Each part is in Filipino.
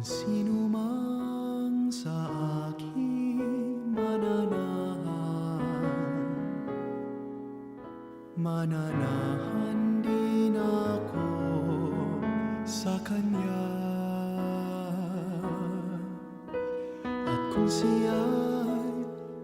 Ang mang sa akin mananahan. Mananahan din sa Kanya. At kung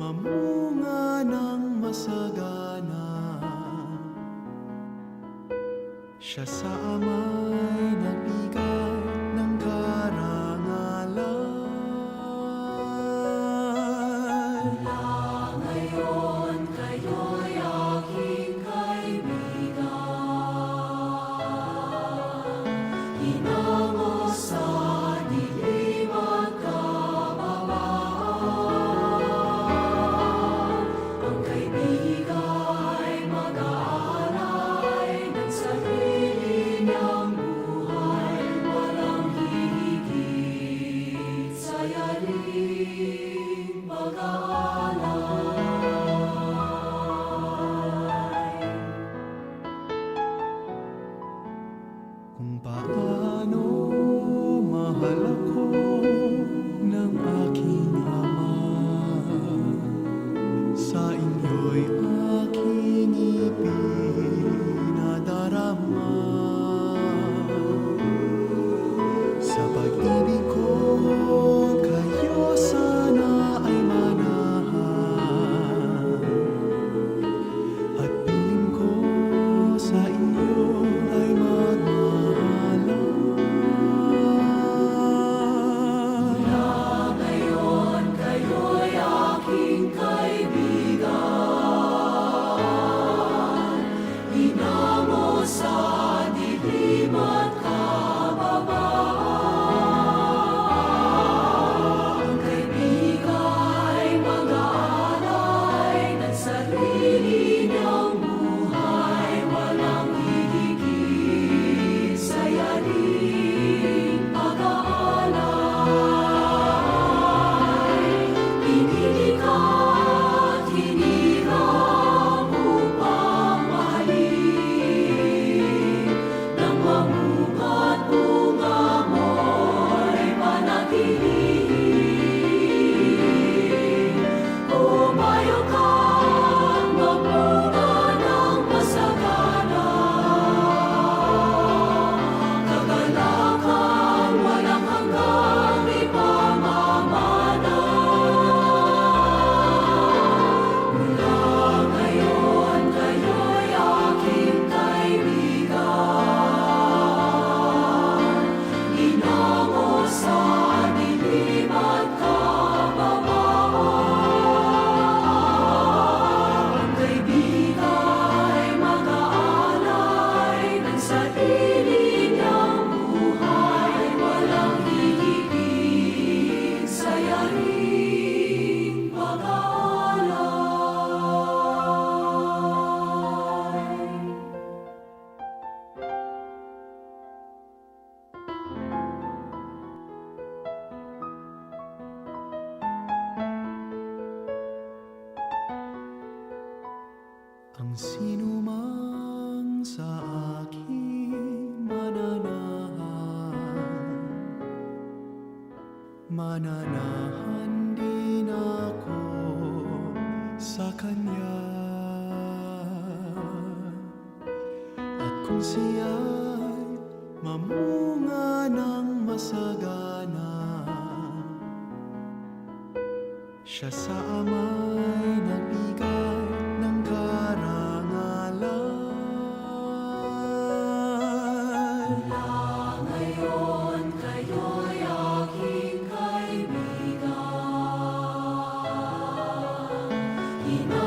mamunga ng masagana Siya sa Ama mananahan din ako sa Kanya. At kung siya'y mamunga ng masagana, siya sa Ama. in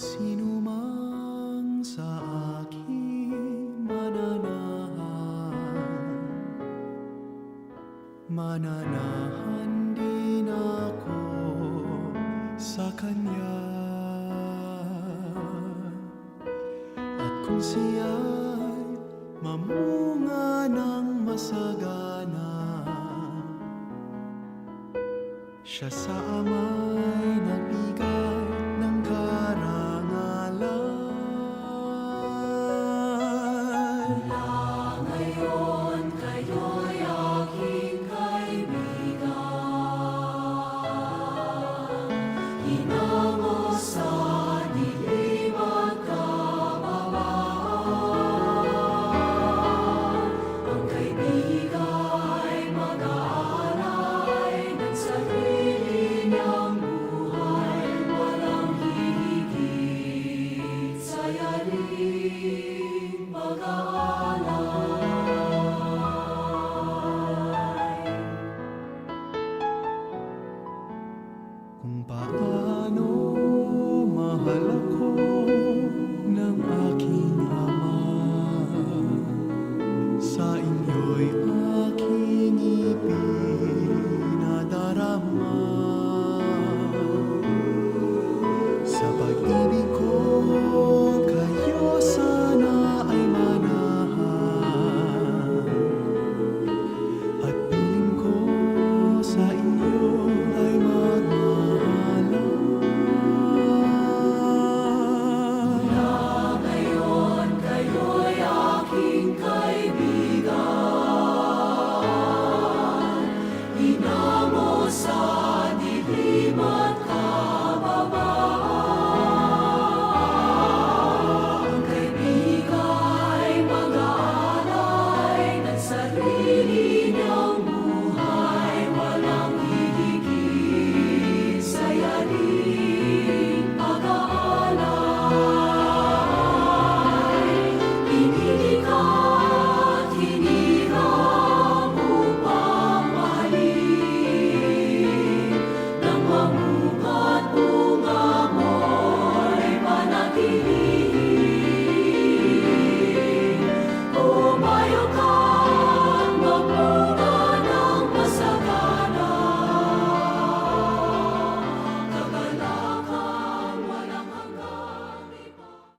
Sino mang sa akin mananahan. Mananahan din ako sa Kanya. At kung siya'y mamunga ng masagana Siya sa Ama. love. 共ん。